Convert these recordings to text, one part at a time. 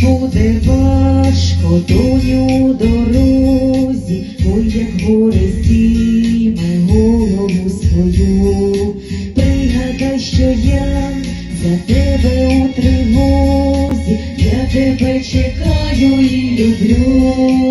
буде важко, доню, дорозі, ой, як горе зніме голову свою. Пригадай, що я за тебе у тривозі, я тебе чекаю і люблю.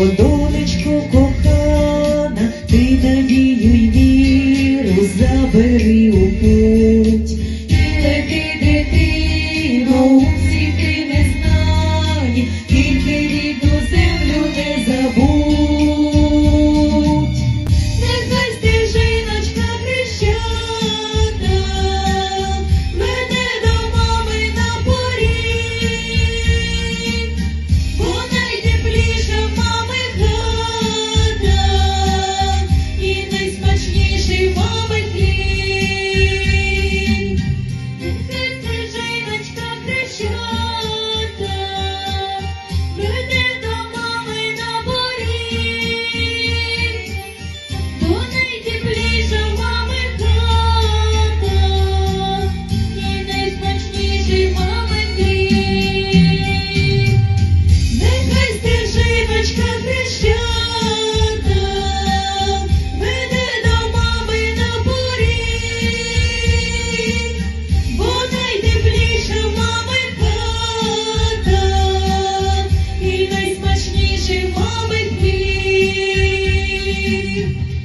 О, кохана, ти надію й віру забери у путь і лети дитину. You.